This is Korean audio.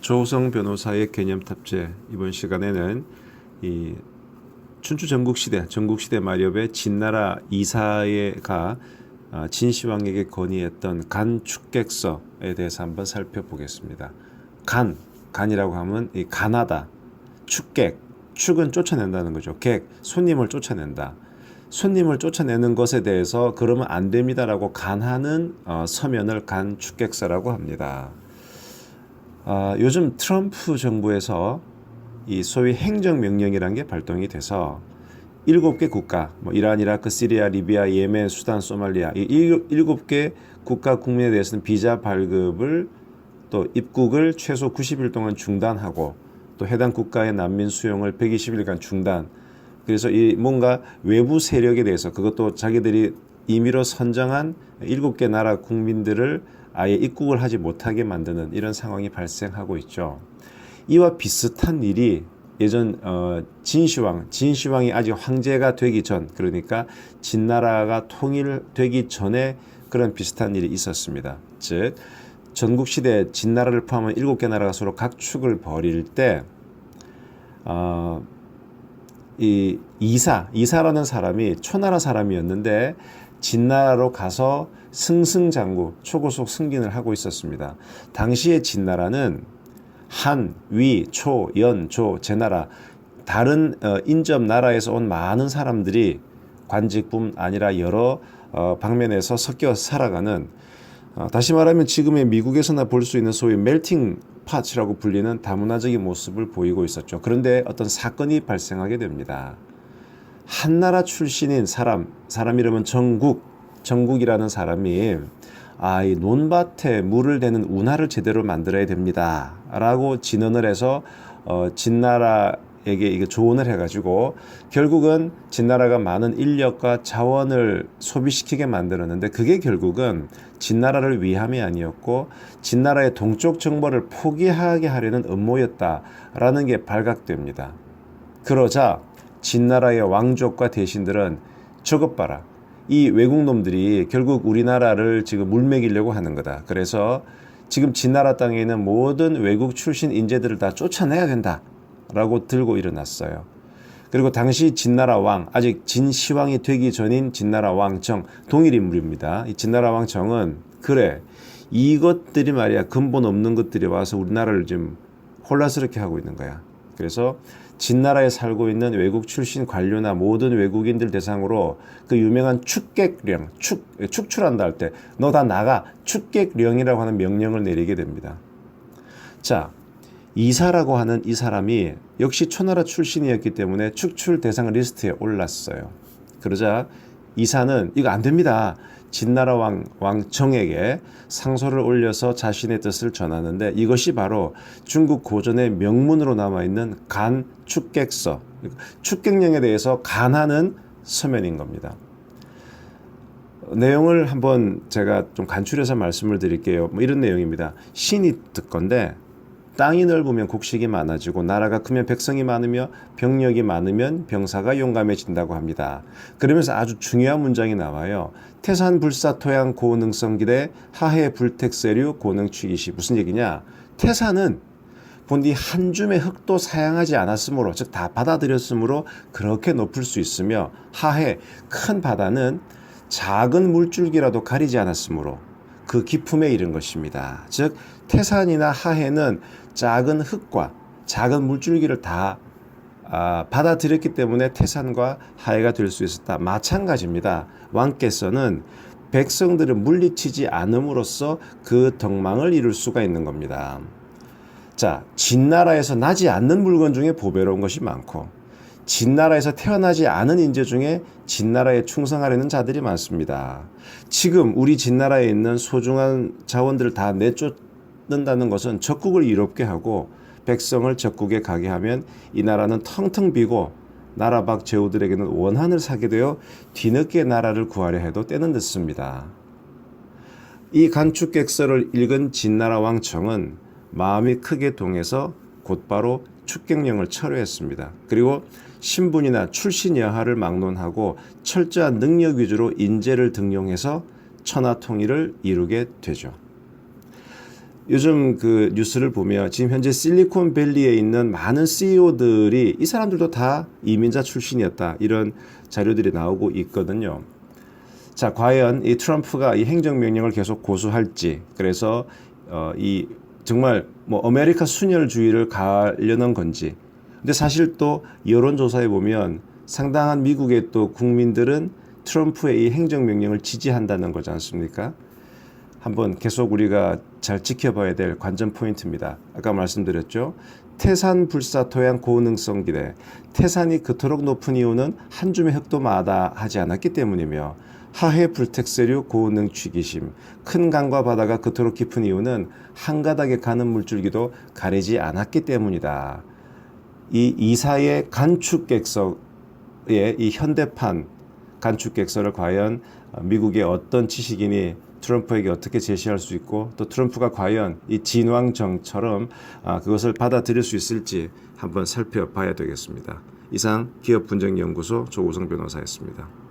조성 변호사의 개념 탑재 이번 시간에는 이 춘추 전국 시대 전국 시대 말엽에 진나라 이사회가 아, 진시황에게 건의했던 간 축객서에 대해서 한번 살펴보겠습니다. 간 간이라고 하면 이 간하다 축객 축은 쫓아낸다는 거죠. 객 손님을 쫓아낸다. 손님을 쫓아내는 것에 대해서 그러면 안 됩니다라고 간하는 어, 서면을 간 축객서라고 합니다. 아, 요즘 트럼프 정부에서 이 소위 행정명령이라는 게 발동이 돼서 일곱 개 국가, 뭐 이란, 이라크, 시리아, 리비아, 예멘, 수단, 소말리아 이 일- 일곱 개 국가 국민에 대해서는 비자 발급을 또 입국을 최소 90일 동안 중단하고 또 해당 국가의 난민 수용을 120일간 중단. 그래서 이 뭔가 외부 세력에 대해서 그것도 자기들이 임의로 선정한 일곱 개 나라 국민들을 아예 입국을 하지 못하게 만드는 이런 상황이 발생하고 있죠. 이와 비슷한 일이 예전 어, 진시황, 진시황이 아직 황제가 되기 전, 그러니까 진나라가 통일되기 전에 그런 비슷한 일이 있었습니다. 즉 전국 시대 진나라를 포함한 일곱 개 나라가 서로 각축을 벌일 때, 어, 이 이사, 이사라는 사람이 초나라 사람이었는데 진나라로 가서 승승장구, 초고속 승진을 하고 있었습니다. 당시의 진나라는 한, 위, 초, 연, 조, 제나라 다른 어, 인접 나라에서 온 많은 사람들이 관직뿐 아니라 여러 어, 방면에서 섞여 살아가는 어, 다시 말하면 지금의 미국에서나 볼 수 있는 소위 멜팅 팟이라고 불리는 다문화적인 모습을 보이고 있었죠. 그런데 어떤 사건이 발생하게 됩니다. 한나라 출신인 사람, 사람 이름은 정국, 정국이라는 사람이 아, 이 논밭에 물을 대는 운하를 제대로 만들어야 됩니다. 라고 진언을 해서 어, 진나라 이게 조언을 해가지고 결국은 진나라가 많은 인력과 자원을 소비시키게 만들었는데 그게 결국은 진나라를 위함이 아니었고 진나라의 동쪽 정벌을 포기하게 하려는 음모였다라는 게 발각됩니다. 그러자 진나라의 왕족과 대신들은 저것 봐라. 이 외국 놈들이 결국 우리나라를 지금 물먹이려고 하는 거다. 그래서 지금 진나라 땅에 있는 모든 외국 출신 인재들을 다 쫓아내야 된다. 라고 들고 일어났어요. 그리고 당시 진나라 왕, 아직 진시황이 되기 전인 진나라 왕정, 동일 인물입니다. 이 진나라 왕정은, 그래, 이것들이 말이야, 근본 없는 것들이 와서 우리나라를 좀 혼란스럽게 하고 있는 거야. 그래서 진나라에 살고 있는 외국 출신 관료나 모든 외국인들 대상으로 그 유명한 축객령, 축, 축출한다 할 때, 너 다 나가, 축객령이라고 하는 명령을 내리게 됩니다. 자, 이사라고 하는 이 사람이 역시 초나라 출신이었기 때문에 축출 대상 리스트에 올랐어요. 그러자 이사는 이거 안 됩니다. 진나라 왕 왕정에게 상소를 올려서 자신의 뜻을 전하는데 이것이 바로 중국 고전의 명문으로 남아 있는 간 축객서 축객령에 대해서 간하는 서면인 겁니다. 내용을 한번 제가 좀 간추려서 말씀을 드릴게요. 뭐 이런 내용입니다. 신이 듣건데 땅이 넓으면 곡식이 많아지고 나라가 크면 백성이 많으며 병력이 많으면 병사가 용감해진다고 합니다. 그러면서 아주 중요한 문장이 나와요. 태산 불사 토양 고능성 기대 하해 불택세류 고능 취기시 무슨 얘기냐? 태산은 본디 한 줌의 흙도 사양하지 않았으므로 즉 다 받아들였으므로 그렇게 높을 수 있으며 하해 큰 바다는 작은 물줄기라도 가리지 않았으므로 그 기품에 이른 것입니다. 즉 태산이나 하해는 작은 흙과 작은 물줄기를 다 아, 받아들였기 때문에 태산과 하해가 될 수 있었다. 마찬가지입니다. 왕께서는 백성들을 물리치지 않음으로써 그 덕망을 이룰 수가 있는 겁니다. 자, 진나라에서 나지 않는 물건 중에 보배로운 것이 많고 진나라에서 태어나지 않은 인재 중에 진나라에 충성하려는 자들이 많습니다. 지금 우리 진나라에 있는 소중한 자원들을 다 내쫓는다는 것은 적국을 이롭게 하고 백성을 적국에 가게 하면 이 나라는 텅텅 비고 나라 밖 제후들에게는 원한을 사게 되어 뒤늦게 나라를 구하려 해도 때는 늦습니다. 이 간축객서를 읽은 진나라 왕청은 마음이 크게 동해서 곧바로 축객령을 철회했습니다. 그리고 신분이나 출신 여하를 막론하고 철저한 능력 위주로 인재를 등용해서 천하 통일을 이루게 되죠. 요즘 그 뉴스를 보면 지금 현재 실리콘밸리에 있는 많은 CEO들이 이 사람들도 다 이민자 출신이었다 이런 자료들이 나오고 있거든요. 자, 과연 이 트럼프가 이 행정명령을 계속 고수할지, 그래서 어, 이 정말 뭐 아메리카 순혈주의를 가려는 건지. 근데 사실 또 여론조사에 보면 상당한 미국의 또 국민들은 트럼프의 이 행정명령을 지지한다는 거지 않습니까? 한번 계속 우리가 잘 지켜봐야 될 관전 포인트입니다. 아까 말씀드렸죠. 태산 불사 토양 고능성 기대. 태산이 그토록 높은 이유는 한 줌의 흙도 마다하지 않았기 때문이며 하해 불택세류 고능 취기심. 큰 강과 바다가 그토록 깊은 이유는 한 가닥에 가는 물줄기도 가리지 않았기 때문이다. 이 이사의 간축객서의 이 현대판 간축객서를 과연 미국의 어떤 지식인이 트럼프에게 어떻게 제시할 수 있고 또 트럼프가 과연 이 진왕정처럼 아, 그것을 받아들일 수 있을지 한번 살펴봐야 되겠습니다. 이상 기업분쟁연구소 조우성 변호사였습니다.